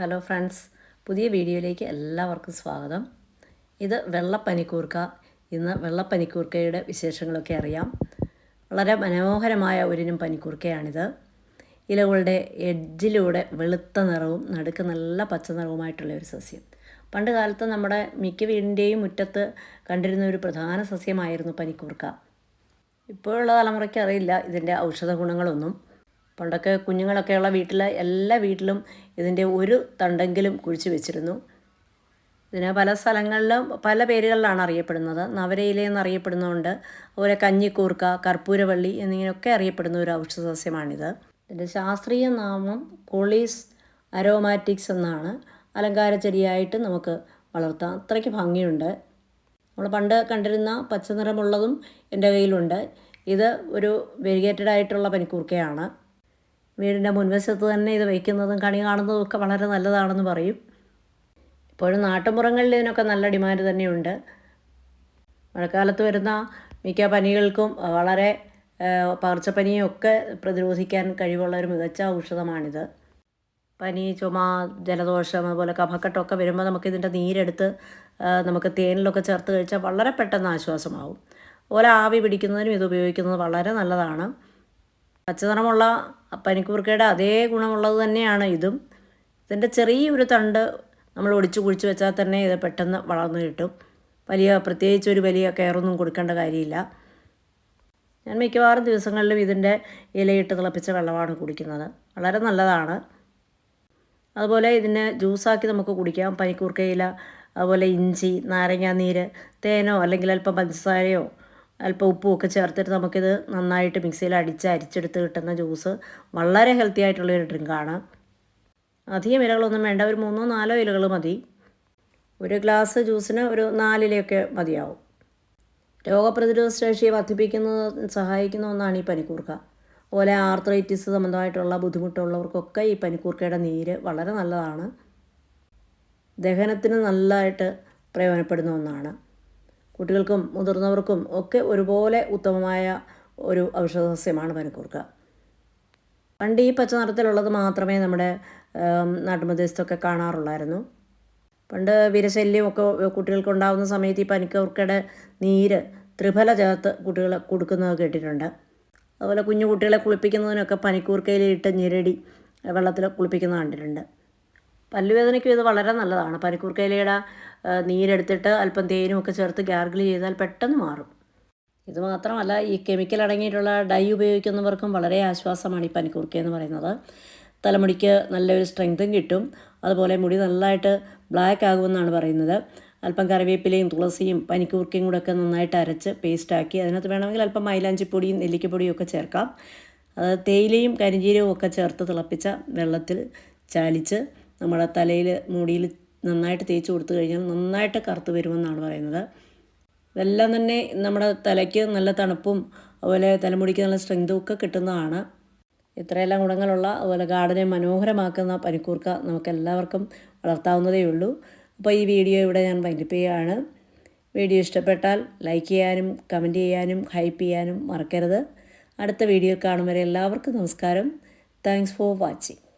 Hello friends പുതിയ വീഡിയോയിലേക്ക് എല്ലാവർക്കും സ്വാഗതം. ഇത് വെള്ളപ്പനിക്കൂർക്ക. ഇന്ന് വെള്ളപ്പനിക്കൂർക്കയുടെ വിശേഷങ്ങളൊക്കെ അറിയാം. വളരെ മനോഹരമായ ഒരിനം പനിക്കൂർക്കയാണിത്. ഇലകളുടെ എഡ്ജിലൂടെ വെളുത്ത നിറവും നടുക്ക് നല്ല പച്ച നിറവുമായിട്ടുള്ള ഒരു സസ്യം. പണ്ട് കാലത്ത് നമ്മുടെ മിക്ക വീടിന്റെയും മുറ്റത്ത് കണ്ടിരുന്ന ഒരു പ്രധാന സസ്യമായിരുന്നു പനിക്കൂർക്ക. ഇപ്പോഴുള്ള തലമുറയ്ക്ക് അറിയില്ല ഇതിന്റെ ഔഷധ ഗുണങ്ങളൊന്നും പണ്ടൊക്കെ കുഞ്ഞുങ്ങളൊക്കെയുള്ള വീട്ടിൽ എല്ലാ വീട്ടിലും ഇതിന്റെ ഒരു തണ്ടെങ്കിലും കുഴിച്ച് വെച്ചിരുന്നു. ഇതിന് പല സ്ഥലങ്ങളിലും പല പേരുകളിലാണ് അറിയപ്പെടുന്നത്. നവരയില എന്നറിയപ്പെടുന്നുണ്ട് അതുപോലെ കഞ്ഞിക്കൂർക്ക കർപ്പൂരവള്ളി എന്നിങ്ങനെയൊക്കെ അറിയപ്പെടുന്ന ഒരു ഔഷധസസ്യമാണിത്. ഇതിന്റെ ശാസ്ത്രീയ നാമം കോളീസ് അരോമാറ്റിക്സ് എന്നാണ്. അലങ്കാര ചെടിയായിട്ട് നമുക്ക് വളർത്താം. അത്രയ്ക്ക് ഭംഗിയുണ്ട്. നമ്മൾ പണ്ട് കണ്ടിരുന്ന പച്ചനിറമുള്ളതും എന്റെ കയ്യിലുണ്ട്. ഇത് ഒരു വെരിഗേറ്റഡ് ആയിട്ടുള്ള പനിക്കൂർക്കയാണ്. വീടിന്റെ മുൻവശത്ത് തന്നെ ഇത് വയ്ക്കുന്നതും കണി കാണുന്നതും ഒക്കെ വളരെ നല്ലതാണെന്ന് പറയും. ഇപ്പോഴും നാട്ടുമ്പുറങ്ങളിൽ ഇതിനൊക്കെ നല്ല ഡിമാൻഡ് തന്നെയുണ്ട്. മഴക്കാലത്ത് വരുന്ന മിക്ക പനികൾക്കും വളരെ പകർച്ചപ്പനിയും ഒക്കെ പ്രതിരോധിക്കാൻ കഴിവുള്ള ഒരു മികച്ച ഔഷധമാണിത്. പനി ചുമ ജലദോഷം അതുപോലെ കഫക്കെട്ടൊക്കെ വരുമ്പോൾ നമുക്കിതിന്റെ നീരെടുത്ത് നമുക്ക് തേനിലൊക്കെ ചേർത്ത് കഴിച്ചാൽ വളരെ പെട്ടെന്ന് ആശ്വാസമാവും. അതുപോലെ ആവി പിടിക്കുന്നതിനും ഇത് ഉപയോഗിക്കുന്നത് വളരെ നല്ലതാണ്. പച്ചനിറമുള്ള പനിക്കൂർക്കയുടെ അതേ ഗുണമുള്ളത് തന്നെയാണ് ഇതും. ഇതിന്റെ ചെറിയൊരു തണ്ട് നമ്മൾ ഒടിച്ചു കുഴിച്ച് വെച്ചാൽ തന്നെ ഇത് പെട്ടെന്ന് വളർന്നു കിട്ടും. വലിയ പ്രത്യേകിച്ച് ഒരു വലിയ കെയറൊന്നും കൊടുക്കേണ്ട കാര്യമില്ല. ഞാൻ മിക്കവാറും ദിവസങ്ങളിലും ഇതിന്റെ ഇലയിട്ട് തിളപ്പിച്ച വെള്ളമാണ് കുടിക്കുന്നത്. വളരെ നല്ലതാണ്. അതുപോലെ ഇതിനെ ജ്യൂസാക്കി നമുക്ക് കുടിക്കാം. പനിക്കൂർക്കയില അതുപോലെ ഇഞ്ചി നാരങ്ങാനീര് തേനോ അല്ലെങ്കിൽ അല്പം പഞ്ചസാരയോ അല്പം ഉപ്പും ഒക്കെ ചേർത്തിട്ട് നമുക്കിത് നന്നായിട്ട് മിക്സിയിൽ അടിച്ച് അരിച്ചെടുത്ത് കിട്ടുന്ന ജ്യൂസ് വളരെ ഹെൽത്തി ആയിട്ടുള്ളൊരു ഡ്രിങ്കാണ് അധികം ഇലകളൊന്നും വേണ്ട ഒരു മൂന്നോ നാലോ ഇലകൾ മതി. ഒരു ഗ്ലാസ് ജ്യൂസിന് ഒരു നാലിലയൊക്കെ മതിയാവും. രോഗപ്രതിരോധ ശേഷിയെ വർദ്ധിപ്പിക്കുന്നത് സഹായിക്കുന്ന ഒന്നാണ് ഈ പനിക്കൂർക്ക. അതുപോലെ ആർത്രൈറ്റിസ് സംബന്ധമായിട്ടുള്ള ബുദ്ധിമുട്ടുള്ളവർക്കൊക്കെ ഈ പനിക്കൂർക്കയുടെ നീര് വളരെ നല്ലതാണ്. ദഹനത്തിന് നല്ലതായിട്ട് പ്രയോജനപ്പെടുന്ന ഒന്നാണ്. കുട്ടികൾക്കും മുതിർന്നവർക്കും ഒക്കെ ഒരുപോലെ ഉത്തമമായ ഒരു ഔഷധ സസ്യമാണ് പനിക്കൂർക്ക. പണ്ട് ഈ പച്ച നിറത്തിലുള്ളത് മാത്രമേ നമ്മുടെ നാട്ടുപ്രദേശത്തൊക്കെ കാണാറുള്ളായിരുന്നു. പണ്ട് വീരശല്യമൊക്കെ കുട്ടികൾക്ക് ഉണ്ടാകുന്ന സമയത്ത് ഈ പനിക്കൂർക്കയുടെ നീര് ത്രിഫല ചേർത്ത് കുട്ടികളെ കൊടുക്കുന്നത് കേട്ടിട്ടുണ്ട്. അതുപോലെ കുഞ്ഞു കുട്ടികളെ കുളിപ്പിക്കുന്നതിനൊക്കെ പനിക്കൂർക്കയിലിട്ട് ഞെരടി വെള്ളത്തിൽ കുളിപ്പിക്കുന്നത് കണ്ടിട്ടുണ്ട്. പല്ലുവേദനയ്ക്കും ഇത് വളരെ നല്ലതാണ്. പനിക്കൂർക്കയിലയുടെ നീരെടുത്തിട്ട് അല്പം തേനും ഒക്കെ ചേർത്ത് ഗാർഗിൾ ചെയ്താൽ പെട്ടെന്ന് മാറും. ഇത് മാത്രമല്ല ഈ കെമിക്കൽ അടങ്ങിയിട്ടുള്ള ഡൈ ഉപയോഗിക്കുന്നവർക്കും വളരെ ആശ്വാസമാണ് ഈ പനിക്കൂർക്ക എന്ന് പറയുന്നത്. തലമുടിക്ക് നല്ലൊരു സ്ട്രെങ്തും കിട്ടും. അതുപോലെ മുടി നല്ലതായിട്ട് ബ്ലാക്ക് ആകുമെന്നാണ് പറയുന്നത്. അല്പം കറിവേപ്പിലയും തുളസിയും പനിക്കൂർക്കയും കൂടെ ഒക്കെ നന്നായിട്ട് അരച്ച് പേസ്റ്റാക്കി അതിനകത്ത് വേണമെങ്കിൽ അല്പം മൈലാഞ്ചിപ്പൊടിയും നെല്ലിക്കപ്പൊടിയും ഒക്കെ ചേർക്കാം. അത് തേയിലയും കരിഞ്ചീരവും ഒക്കെ ചേർത്ത് തിളപ്പിച്ച വെള്ളത്തിൽ ചാലിച്ച് നമ്മുടെ തലയിൽ മുടിയിൽ നന്നായിട്ട് തേച്ച് കൊടുത്തു കഴിഞ്ഞാൽ നന്നായിട്ട് കറുത്ത് വരുമെന്നാണ് പറയുന്നത്. ഇതെല്ലാം തന്നെ നമ്മുടെ തലയ്ക്ക് നല്ല തണുപ്പും അതുപോലെ തലമുടിക്ക് നല്ല സ്ട്രെങ്തും ഒക്കെ കിട്ടുന്നതാണ്. ഇത്രയെല്ലാം ഗുണങ്ങളുള്ള അതുപോലെ ഗാർഡനെ മനോഹരമാക്കുന്ന പനിക്കൂർക്ക നമുക്കെല്ലാവർക്കും വളർത്താവുന്നതേ ഉള്ളൂ. അപ്പോൾ ഈ വീഡിയോ ഇവിടെ ഞാൻ വൈൻഡപ്പ് ചെയ്യുകയാണ്. വീഡിയോ ഇഷ്ടപ്പെട്ടാൽ ലൈക്ക് ചെയ്യാനും കമന്റ് ചെയ്യാനും ഹൈപ്പ് ചെയ്യാനും മറക്കരുത്. അടുത്ത വീഡിയോ കാണും വരെ എല്ലാവർക്കും നമസ്കാരം. Thanks for watching